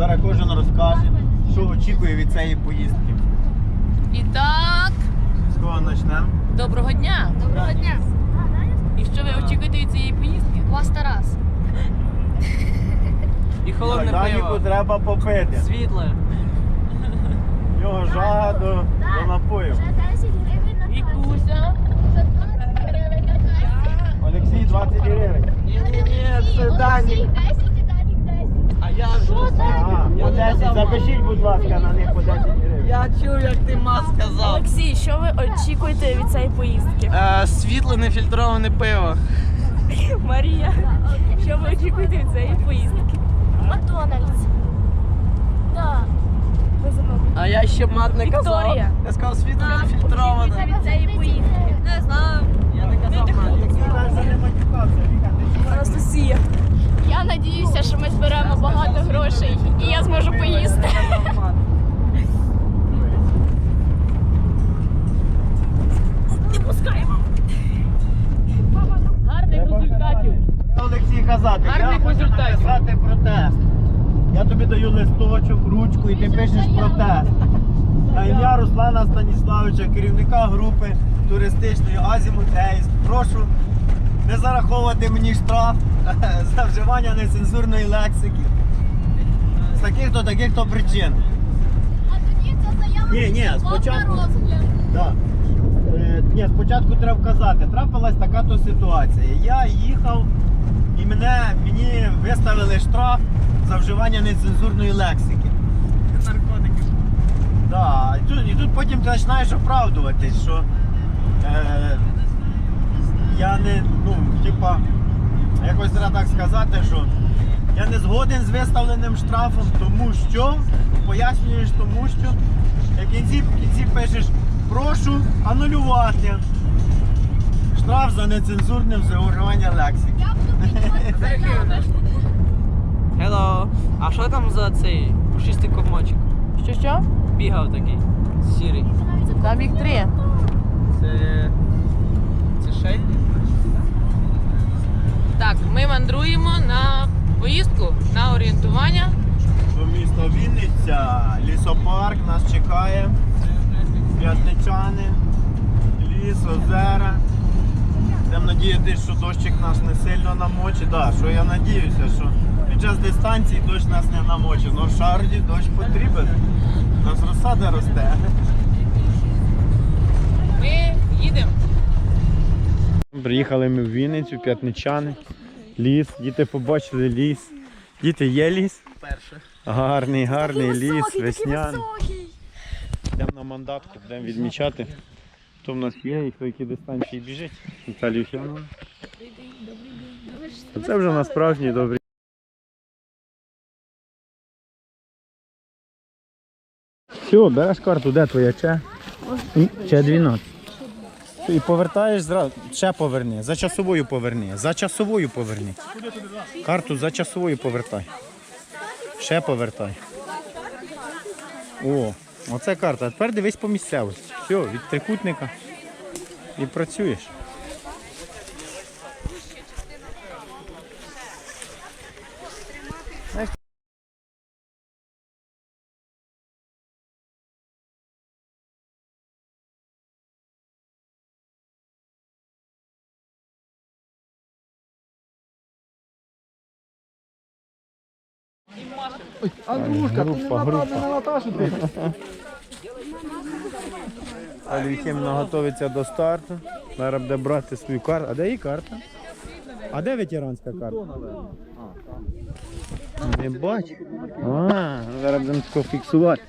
Зараз кожен розкаже, що очікує від цієї поїздки. І так, З кого почнемо? доброго дня! Доброго дня. І що ви очікуєте від цієї поїздки? Вас Тарас. І холодне Даніку пиво. треба попити. Світле. В Нього жага до, до напоїв. 10 гривень на І Куся. Вже 20 гривень на касі. Олексій 20 гривень. Ні, ні, ні, це Олексій, Дані. 10 і Данік 10. А я вже. Ага, по 10, запишіть, будь ласка, на них по 10 гривень. Я чув, як ти мас сказав. Олексій, що ви очікуєте від цієї поїздки? Е, світле нефільтроване пиво. Марія, що ви очікуєте від цієї поїздки? Макдональдс. Да. Ви. А я ще мат не казав. Вікторія. Я сказав світло нефільтроване. Від цієї поїздки. Не знаю. Я не казав мат. Олексій навіть не матюкався, Віка, ти чуєш? Анастасія. Я надіюся, що ми зберемо багато грошей і я зможу поїсти. Гарних результатів. Олексій казати, я Гарних хочу результатів. написати протест. Я тобі даю листочок, ручку і ти пишеш протест. На ім'я Руслана Станіславовича, керівника групи туристичної Азімут Ейс. Прошу не зараховувати мені штраф за вживання нецензурної лексики. З таких-то таких-то причин. А тоді ця заява Ні, ні, спочатку- на розгляд. Да. Е, ні, спочатку треба вказати, трапилась така то ситуація. Я їхав і мене, мені виставили штраф за вживання нецензурної лексики. Наркотики. Да. І, тут, і тут потім ти починаєш оправдуватись, що е, я не, ну, типа, якось треба так сказати, що я не згоден з виставленим штрафом, тому що пояснюєш тому, що в кінці, в кінці пишеш прошу анулювати штраф за нецензурне вживання лексики. Hello. А що там за цей пушистий комочок? Що що? Бігав такий. Сірий. Там їх три. Це. Це Шеллі? Так, ми мандруємо на поїздку, на орієнтування. До міста Вінниця, лісопарк нас чекає. П'ятничани, ліс, озера. Будемо надіятися, що дощик нас не сильно намочить. Да, що я надіюся, що час дистанції дощ нас не намочить. Но в шарді дощ потрібен. У нас розсада росте. Ми їдемо. Приїхали ми в Вінницю, п'ятничани. Ліс, діти побачили ліс. Діти, є ліс? Перше. Гарний, гарний ліс, весняний. Йдемо на мандатку, будемо відмічати, хто в нас є і хто які дистанції біжить. Віталій Єфімовна. Це вже на справжній Все, береш карту, де твоя че? Че 12. І повертаєш зразу. Ще поверни. За часовою поверни. За часовою поверни. Карту за часовою повертай. Ще повертай. О, оце карта. А тепер дивись по місцевості. Все, від трикутника. І працюєш. Андрушка, ти не на Наташу ти. Алі Єхімівна готується до старту. Зараз буде брати свою карту. А де її карта? А де ветеранська карта? Не бачу. А, ну зараз будемо тако фіксувати.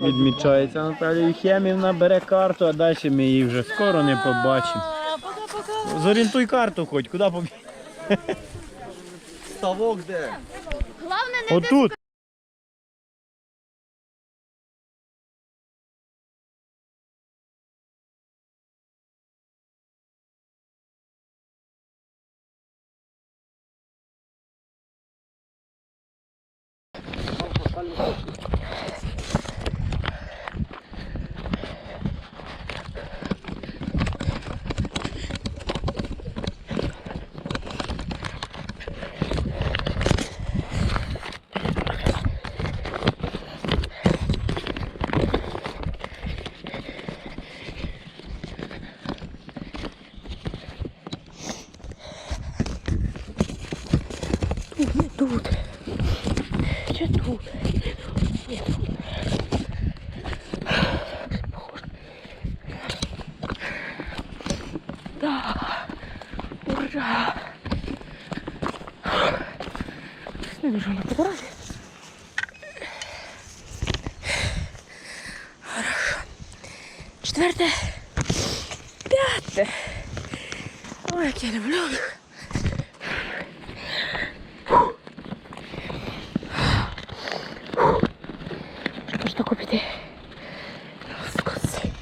Відмічається Наталія Юхємівна, бере карту, а далі ми її вже скоро не побачимо. Зорієнтуй карту хоч, куди побіг. Ставок де? Головне не Отут. Не дуже на подорожі. Хорошо. Четверте. П'яте. Ой, як я люблю їх. Треба ж таку піти. Скоси.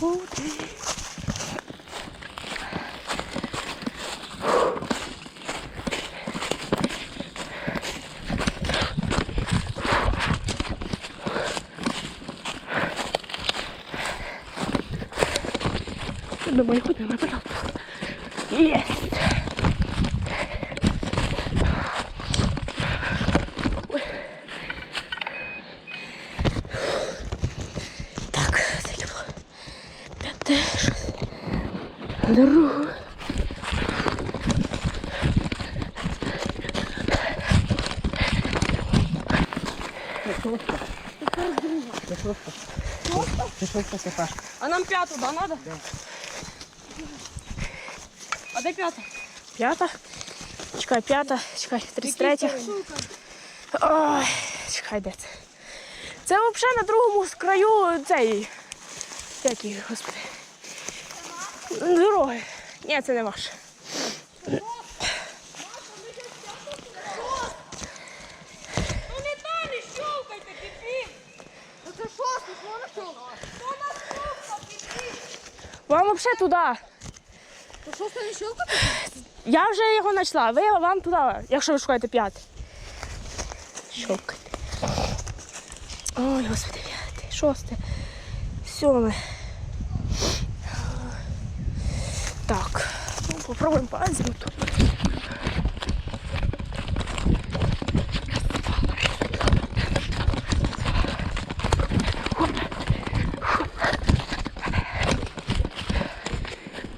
Буде. Думаю, куди ми пожалуйста. Есть. Ой. Так, таке було. П'яте, шосте. Другу. А нам п'яту, да, надо? А де п'ята? П'ята. Чекай, п'ята. Чекай, 33. Ой, чекай, де це? Це взагалі на другому краю цей. Який, господи. Дороги. Ні, це не ваше. Вам взагалі туди. То шостий не щелкати? Я вже його знайшла. Ви вам туди, якщо ви шукаєте п'яте. Щелкайте. Ой, господи, п'яте, шосте, сьоме. Так, ну, попробуємо пальцем тут.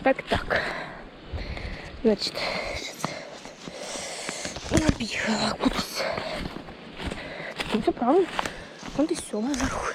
Так, так. Значить, набігала кудись. Ну, це правильно. Вон десь сьома зверху.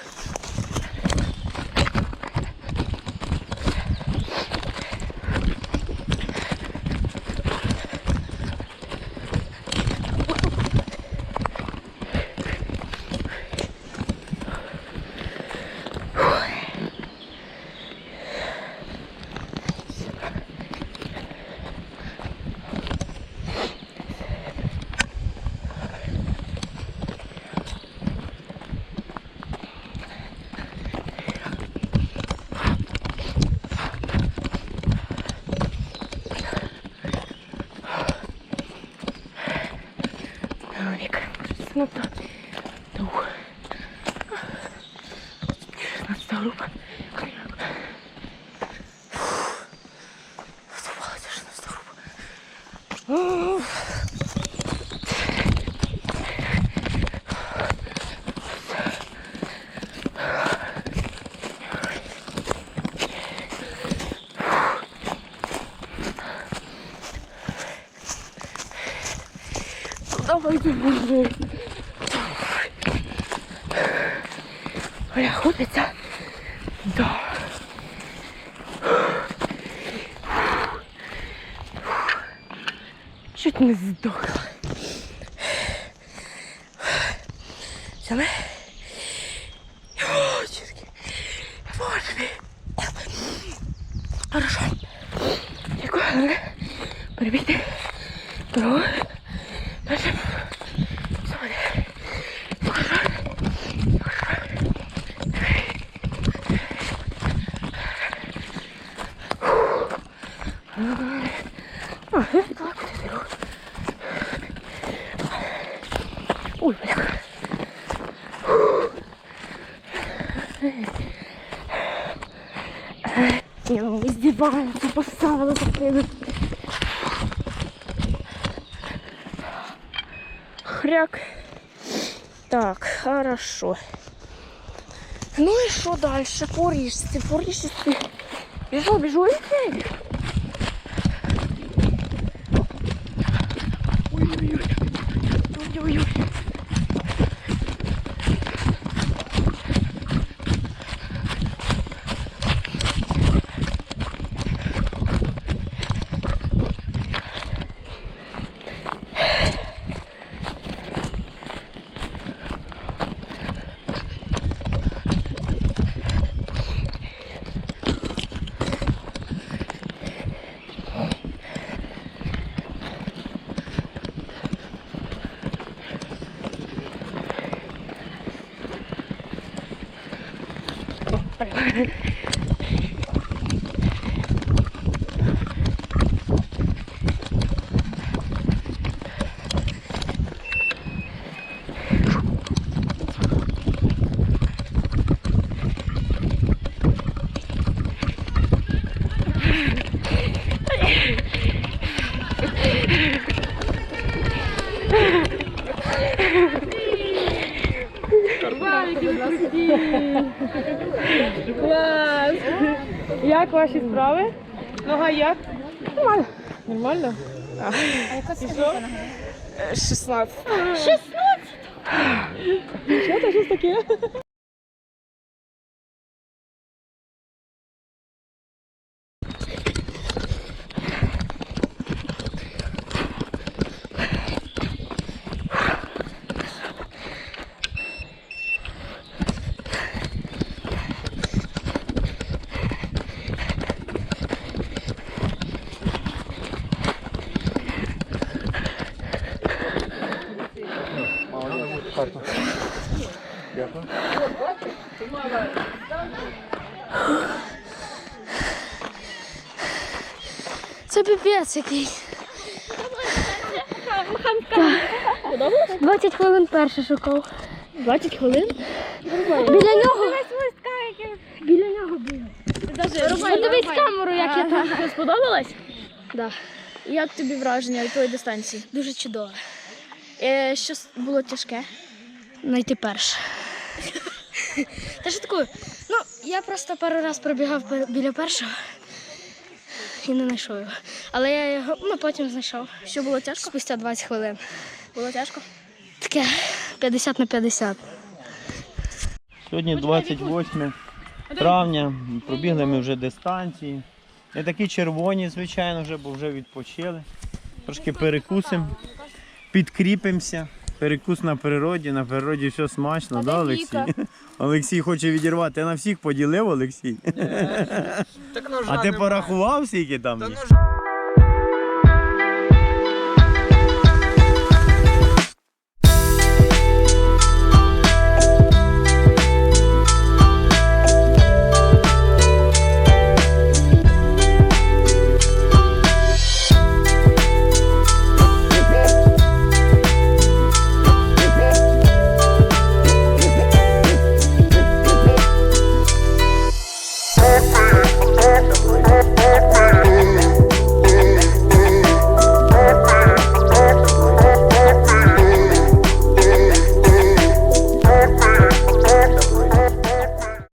Вік, ну то. Дух. 16 група. Здавалося, 16 група. Уф. Боже. Оля ходиться. Да. Чуть не здохла. Саме. О. Хорошо. Дякую. Перебігти. Ой, бля. Тему издевается, поставила такую. Хряк. Так, хорошо. Ну и что дальше? По рижце. Бежу, бежу. Эй, эй. Yeah. Клас! Як ваші справи? Нога як? Нормально. Нормально? А яка це 16. 16? Що це щось таке? Це піпець якийсь. 20 хвилин перше шукав. 20 хвилин? Біля нього. Біля нього було. Подивись камеру, як я там. Тобі сподобалось? Да. Як тобі враження від твоєї дистанції? Дуже чудово. Е, що було тяжке? Знайти перше. Та що таке? Ну, я просто пару раз пробігав біля першого і не знайшов його. Але я його ну, потім знайшов. Що було тяжко? Спустя 20 хвилин. Було тяжко? Таке 50 на 50. Сьогодні 28 травня, пробігли ми вже дистанції. Не такі червоні, звичайно, вже, бо вже відпочили. Трошки перекусимо, підкріпимося. Перекус на природі, на природі все смачно, да, Олексій? Олексій хоче відірвати. Я на всіх поділив, Олексій. Так ножа А ти немає. порахував, скільки там Та є? ножа